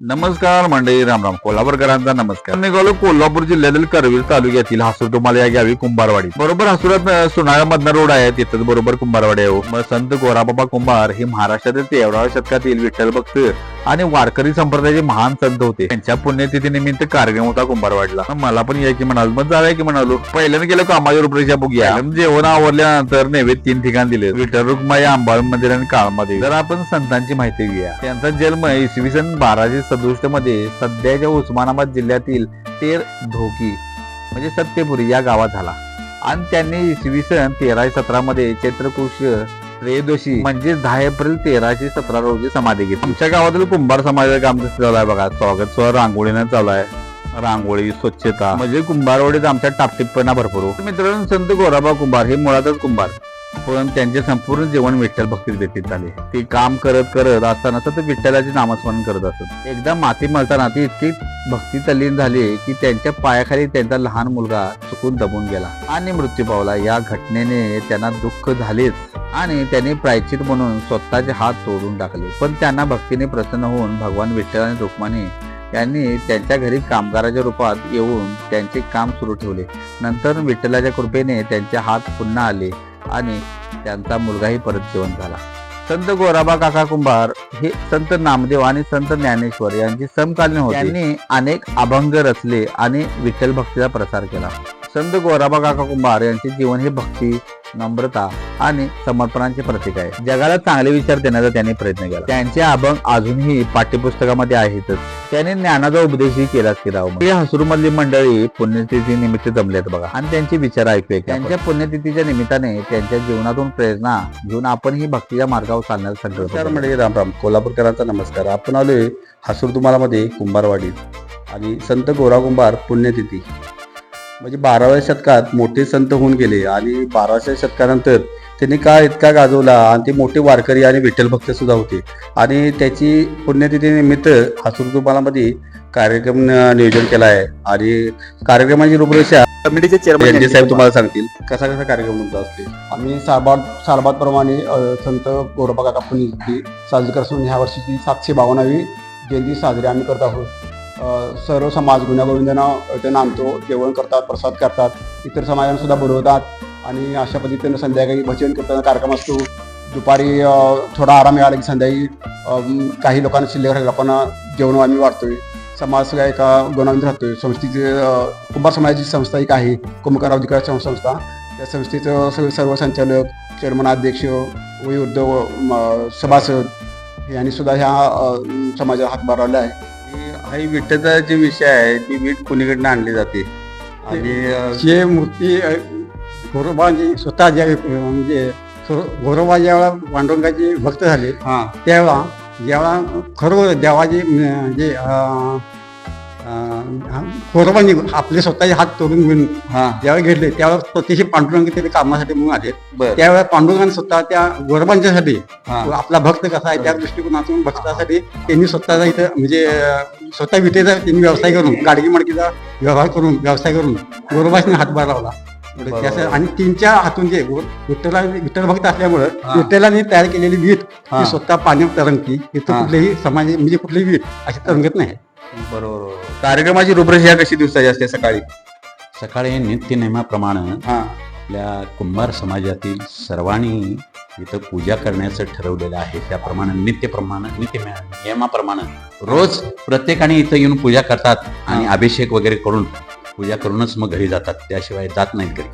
नमस्कार मंडळी रामराम कोल्हापूरकरांचा नमस्कार. मी निघालो कोल्हापूर जिल्ह्यातील करवीर तालुक्यातील हसूर तुम्हाला या गावी कुंभारवाडी. बरोबर हसुरात सुनाळ्यामधनं रोड आहे तिथंच बरोबर कुंभारवाडी आहे हो. संत गोराबाबा कुंभार हे महाराष्ट्रातील तेराव्या शतकातील विठ्ठल भक्त आणि वारकरी संप्रदायाचे महान संत होते. त्यांच्या पुण्यतिथी निमित्त कार्यक्रम होता कुंभारवाडला. मला पण यायची म्हणाल मग जाऊया की म्हणालो. पहिल्याने गेलो कामाच्या रुपरेषा बघूया. जेवण आवडल्यानंतर नैवेद्य तीन ठिकाण दिले. विठ्ठल रुक्माई आंबाळ मंदिर आणि काळमध्ये तर आपण संतांची माहिती घेऊया. त्यांचा जन्म इसवी सन बाराशे सदुसष्टमध्ये सध्याच्या उस्मानाबाद जिल्ह्यातील तेर धोकी म्हणजे सत्यपुरी या गावात झाला. आणि त्यांनी इसवी सन तेराशे सतरा मध्ये चैत्रकृष्ण त्रयोदशी म्हणजे दहा एप्रिल तेराशे सतरा रोजी समाधी घेतली. आमच्या गावातील कुंभार समाजाचं काम कसं चालू आहे बघा? स्वागत स्व रांगोळीनं चालू आहे. रांगोळी स्वच्छता. म्हणजे कुंभारवाडीत आमच्या टापटिपणा भरपूर हो. मित्रांनो संत गोराबा कुंभार हे मुळातच कुंभार. पण त्यांचे संपूर्ण जीवन विठ्ठल भक्तीत व्यतीत झाले. ते काम करत करत असताना सतत विठ्ठलाचे नामस्मरण करत असत. एकदा माती मळताना ती इतकी भक्ती तल्लीन झाली की त्यांच्या पायाखाली त्यांचा लहान मुलगा चुकून दबून गेला आणि मृत्यू पावला. या घटनेने त्यांना दुःख झालेच. आणि त्यांनी प्रायचित म्हणून स्वतःचे हात तोडून टाकले. पण त्यांना भक्तीने प्रसन्न होऊन भगवान विठ्ठल आणि रुक्माने यांनी त्यांच्या घरी कामगाराच्या रूपात येऊन त्यांचे काम सुरू ठेवले. नंतर विठ्ठलाच्या कृपेने त्यांचे हात पुन्हा आले आणि त्यांचा मुलगाही परत जिवंत झाला. संत गोराबा काका कुंभार हे संत नामदेव आणि संत ज्ञानेश्वर यांची समकालीन होते. त्यांनी अनेक अभंग रचले आणि विठ्ठल भक्तीचा प्रसार केला. संत गोराबा काका कुंभार यांचे जीवन हे भक्ती नम्रता आणि समर्पणाचे प्रतीक आहे. जगाला चांगले विचार देण्याचा त्यांनी प्रयत्न केला. त्यांचे अभंग अजूनही पाठ्यपुस्तकामध्ये आहेतच त्याने ज्ञानाचा उपदेशही केलाच केला ही हसूर मधली मंडळी पुण्यतिथी निमित्त जमलेत बघा. आणि त्यांचे विचार ऐकूया त्यांच्या पुण्यतिथीच्या निमित्ताने त्यांच्या जीवनातून प्रेरणा घेऊन आपण ही भक्तीच्या मार्गावर चालण्याचा संकल्प म्हणजे राम राम. कोल्हापूरकरांचा नमस्कार. आपण आलोय हसूर तुम्हालामध्ये कुंभारवाडीत. आणि संत गोरा कुंभार पुण्यतिथी. म्हणजे बाराव्या शतकात मोठे संत होऊन गेले आणि बाराव्या शतकानंतर त्यांनी काळ इतका गाजवला आणि ते मोठे वारकरी आणि विठ्ठल भक्त सुद्धा होते. आणि त्याची पुण्यतिथी निमित्त हसूर तुम्हालामध्ये कार्यक्रम नियोजन केला आहे. आणि कार्यक्रमाची रूपरेषा कमिटीचे रणजित साहेब चेअरमन तुम्हाला सांगतील. कसा कसा कार्यक्रम तुमचा असते? आम्ही सालबाद सालबादप्रमाणे अ, संत गोरोबा काका पुण्यतिथी साजरी करत असून ह्या वर्षीची सातशे बावन्नावी जयंती साजरी आम्ही करत आहोत. सर्व समाज गुण्यागोविंदांना त्यांना आणतो जेवण करतात प्रसाद करतात इतर समाजांना सुद्धा बोलवतात आणि अशा पद्धतीनं संध्याकाळी भजन करताना कार्यक्रम असतो. दुपारी थोडा आराम मिळाला की संध्याकाळी काही लोकांना शिल्लक लोकांना जेवण आम्ही वाढतोय. समाज सगळ्या एका गुणांत राहतोय. संस्थेचे कुंभार समाजाची संस्था एक आहे कुंभकार अधिकार संस्था. त्या संस्थेचं सगळे सर्व संचालक चेअरमन अध्यक्ष वयोवृद्ध सभासद यांनी सुद्धा ह्या समाजाला हातभार लावला आहे. ही हा विठ्ठलचा जे विषय आहे ती वीट कुणीकडनं आणली जाते. आणि जे मूर्ती गोरोबाजी स्वतः ज्या म्हणजे गोरोबा ज्यावेळा पांडुरंगाचे भक्त झाले हा. त्यावेळा जेव्हा खरोखर देवाचे म्हणजे गोरोबांनी आपले स्वतःचे हात तोडून घेऊन हा. ज्यावेळी घेतले त्यावेळेला स्वतःचे पांडुरंग त्याच्या कामासाठी म्हणून आले बर. त्यावेळेला पांडुरंगाने स्वतः त्या गोरोबांच्यासाठी आपला भक्त कसा आहे त्या दृष्टिकोनातून भक्तासाठी त्यांनी स्वतःचा इथं म्हणजे स्वतः विटेचा त्यांनी व्यवसाय करून गाडगी मडकीचा व्यवहार करून व्यवसाय करून गोरोबासने हातभार लावला. म्हणजे बरोबर. आणि तीनच्या हातून जे गो- विठ्ठला विठ्ठल भक्त असल्यामुळं हा. विठ्ठलाने तयार केलेली वीट हा. ही स्वतः पाण्यात तरंगती इथं. कुठलेही समाज म्हणजे कुठलीही वीट अशी तरंगत नाही बरोबर कार्यक्रमाची रूपरेषा कशी दिवसाची असते सकाळी सकाळी नित्यनेमाप्रमाणे हा आपल्या कुंभार समाजातील सर्वांनी इथं पूजा करण्याचं ठरवलेलं आहे त्याप्रमाणे नित्यप्रमाणे नित्य नियमाप्रमाणे रोज प्रत्येकाने इथं येऊन पूजा करतात आणि अभिषेक वगैरे करून पूजा करूनच मग घरी जातात. त्याशिवाय जात नाहीत घरी.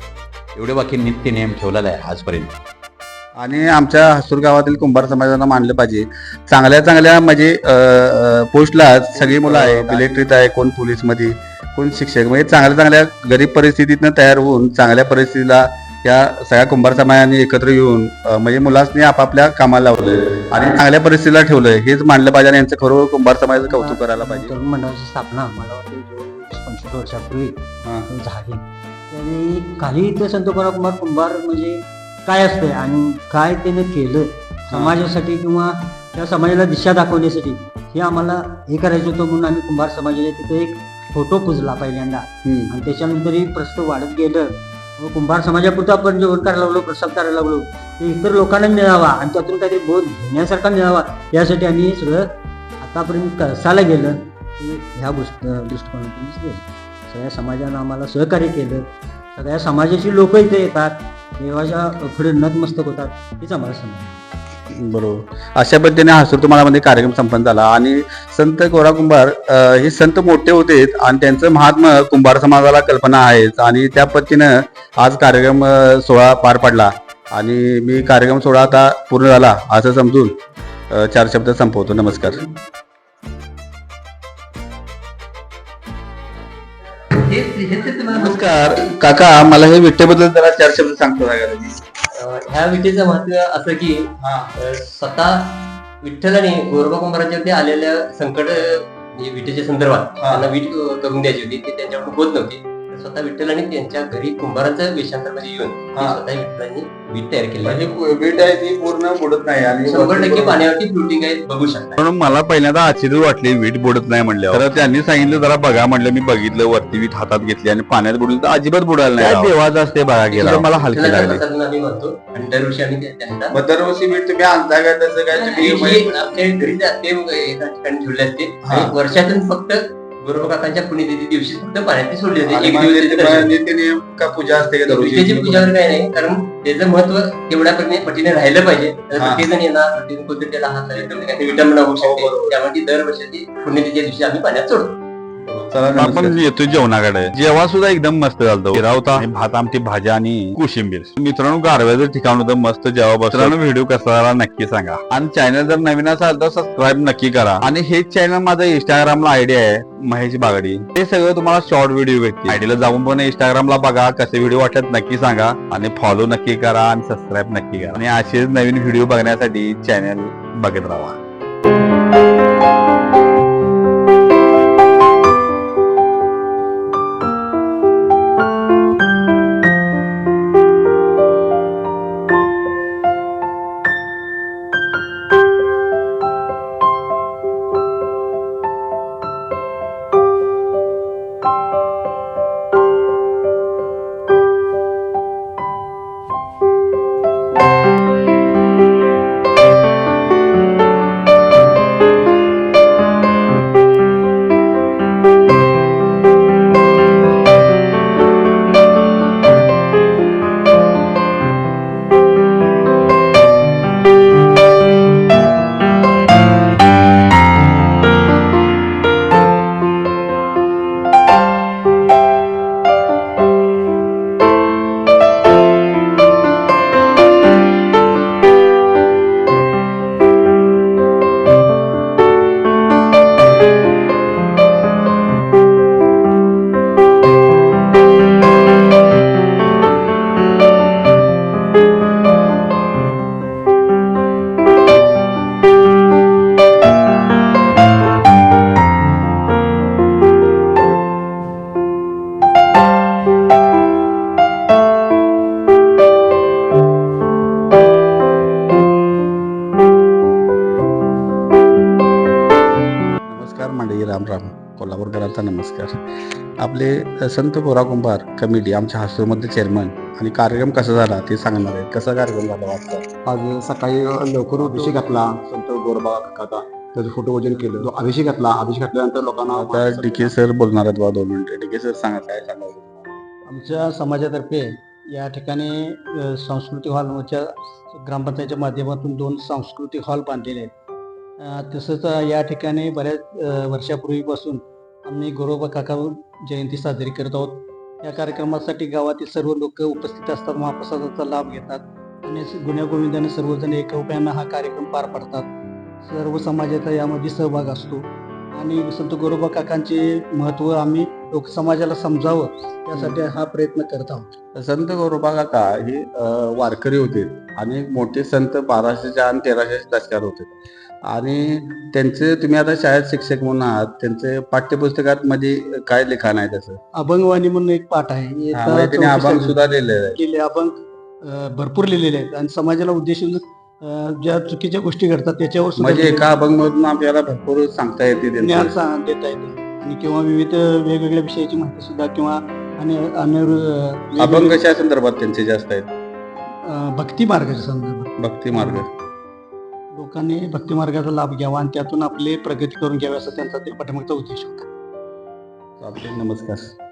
एवढे बाकी नित्य नियम ठेवलेला आहे आजपर्यंत. आणि आमच्या हसूर गावातील कुंभार समाजाला मानलं पाहिजे. चांगल्या चांगल्या म्हणजे पोस्टला सगळी मुलं आहे मिलिटरीत आहे कोण पोलीसमध्ये कोण शिक्षक. म्हणजे चांगल्या चांगल्या गरीब परिस्थितीतनं तयार होऊन चांगल्या परिस्थितीला या सगळ्या कुंभार समाजाने एकत्र येऊन म्हणजे मुलांनी आपापल्या कामाला लावलं आणि चांगल्या परिस्थितीला ठेवलं हेच मानलं पाहिजे आणि यांचं खरोखर कुंभार समाजाचं कौतुक करायला पाहिजे. स्थापना मला वाटते वर्षापूर्वी. झाली. त्यांनी काही इथं संत कुमार कुंभार म्हणजे काय असतंय आणि काय त्यानं केलं समाजासाठी किंवा त्या समाजाला दिशा दाखवण्यासाठी हे आम्हाला हे करायचं होतं म्हणून आम्ही कुंभार समाजाच्या तिथे एक फोटो पुजला पहिल्यांदा. आणि त्याच्यानंतर ही प्रस्त वाढत गेलं. कुंभार समाजापुरतं आपण जेवण करायला लागलो प्रसाद करायला लागलो. ते इतर लोकांना मिळावा आणि त्यातून काहीतरी बोध घेण्यासारखा मिळावा यासाठी आम्ही सगळं आतापर्यंत कसाला गेलं. ते ह्या गोष्ट दृष्टिकोनातूनच गेलं सगळ्या समाजानं आम्हाला सहकार्य केलं. सगळ्या समाजाची लोक इथे येतात. देवाच्या पुढे नतमस्तक होतात हेच आम्हाला समजलं. बरोबर. अशा पद्धतीने हासूर तुम्हाला कार्यक्रम संपन्न झाला. आणि संत गोरा कुंभार हे संत मोठे होते आणि त्यांचं महात्मा कुंभार समाजाला कल्पना आहेच. आणि त्या पद्धतीनं आज कार्यक्रम सोहळा पार पडला. आणि मी कार्यक्रम सोहळा आता पूर्ण झाला असं समजून चार शब्द संपवतो. नमस्कार. नमस्कार काका मला हे विठ्ठेबद्दल जरा चार शब्द सांगतो का तुम्ही? अं, ह्या विटेचं महत्त्व असं की अं, स्वतः विठ्ठलाने गोरबा कुंभारांच्यावरती आलेल्या संकट अं, हे विटेच्या संदर्भात. त्यांना वीट अं, करून द्यायची होती ते त्यांच्याकडून होत नव्हती स्वतः विठ्ठलाने त्यांच्या घरी कुंभाराचं वेशांतरमध्ये येऊन ते हा. स्वतः विठ्ठलांनी वीट तयार केली आहे. म्हणजे वीट आहे ती पूर्ण बुडत नाही आणि शंभर टक्के पाण्यावरती फ्लोटिंग आहे बघू शकता. म्हणून मला पहिल्यांदा आश्चर्य वाटले वीट बुडत नाही म्हणल्यावर. तर त्यांनी सांगितलं जरा बघा म्हणलं मी बघितलं वरती वीट हातात घेतली आणि पाण्यात बुडली तर अजिबात बुडायला नाही काय देवाचं असते बघा गेला. मला हलकी लागली. आम्ही म्हणतो आणि दरवर्षी आम्ही ते- त्यांना. मग दरवर्षी वीट तुम्ही आणता का? त्याचं काय तुम्ही आमच्या असते मग एका ठिकाणी ठेवले असते. आणि वर्षातून फक्त गोरबा काकांच्या पुण्यतिथी दिवशी फक्त पाण्यात सोडले होते. एक दिवस का पूजा असते दररोजची पूजावर काही नाही कारण त्याचं महत्त्व तेवढ्या पटीने पटीने राहिलं पाहिजे. तर हा. प्रत्येक जण येणार प्रत्येक कोणतरी त्याला हात लावेल, तर विटंबना होऊ हो, शकते. बरोबर. त्यामुळे दरवर्षी पुण्यतिथीच्या दिवशी आम्ही पाण्यात सोडतो. आपण. येतो जेवणाकडे. जेवण सुद्धा एकदम मस्त झालं शिरा होता भात आमटी भाजी आणि कोशिंबीर. मित्रांनो गारव्याचं ठिकाण होतं मस्त जेव्हा मित्रांनो व्हिडिओ कसा झाला नक्की सांगा. आणि चॅनल जर नवीन असाल तर सबस्क्राईब नक्की करा. आणि हेच चॅनल माझं इंस्टाग्रामला आयडी आहे महेश बागडी. ते सगळं तुम्हाला शॉर्ट व्हिडिओ भेटतील. आयडीला जाऊन पण इंस्टाग्रामला बघा कसे व्हिडिओ वाटत नक्की सांगा. आणि फॉलो नक्की करा आणि सबस्क्राईब नक्की करा. आणि असेच नवीन व्हिडिओ बघण्यासाठी चॅनल बघत राहा. नमस्कार. आपले संत गोरा कुंभार कमिटी आमच्या हासूरमध्ये चेअरमन आणि कार्यक्रम कसा झाला ते सांगणार आहे कसा कार्यक्रम झाला वाटतं आज सकाळी लवकर अभिषेक घातला. संत गोरबा काका त्याचं फोटो वजन केलं. तो अभिषेक घातला. अभिषेक घातल्यानंतर लोकांना आता डी के सर बोलणार आहेत बा दोन मिनिटं. डी के सर सांगा काय सांगायचं आमच्या समाजातर्फे या ठिकाणी सांस्कृतिक हॉलच्या ग्रामपंचायतच्या माध्यमातून दोन सांस्कृतिक हॉल बांधलेले आहेत. तसंच या ठिकाणी बऱ्याच वर्षापूर्वीपासून आम्ही गोरोबा काका जयंती साजरी करत आहोत. या कार्यक्रमासाठी गावातील सर्व लोक उपस्थित असतात महाप्रसादाचा लाभ घेतात आणि गुण्यागोविंदाने सर्वजण एकमेकांना हा कार्यक्रम पार पाडतात. सर्व समाजाचा यामध्ये सहभाग असतो आणि संत गोरोबा काकांचे महत्त्व आम्ही लोक समाजाला समजावं यासाठी हा प्रयत्न करत आहोत. संत गोरोबा काका हे वारकरी होते आणि मोठे संत बाराशेच्या आणि तेराशेच्या दशकात होते. आणि त्यांचे तुम्ही आता शाळेत शिक्षक म्हणून आहात त्यांचे पाठ्यपुस्तकात मध्ये काय लिखाण आहे त्याचं? अभंगवाणी म्हणून एक पाठ आहे. हा, म्हणजे त्यांनी अभंग सुद्धा लिहिलेला आहे. लिहिले अभंग अ, भरपूर लिहिलेले आहेत. आणि समाजाला उद्देशून अ, ज्या चुकीच्या गोष्टी घडतात त्याच्यावर सुद्धा म्हणजे एका अभंग मधून आपल्याला भरपूर सांगता येते ज्ञान त्यांचं. सा- देता येते. आणि किंवा विविध वेगवेगळ्या विषयाची माहिती सुद्धा किंवा आणि अभंग कशा संदर्भात त्यांचे जास्त आहेत? भक्ती मार्गाच्या संदर्भात. भक्ती मार्ग लोकांनी भक्तिमार्गाचा लाभ घ्यावा आणि त्यातून आपली प्रगती करून घ्यावी असा त्यांचा ते पाठीमागचा उद्देश होता. नमस्कार.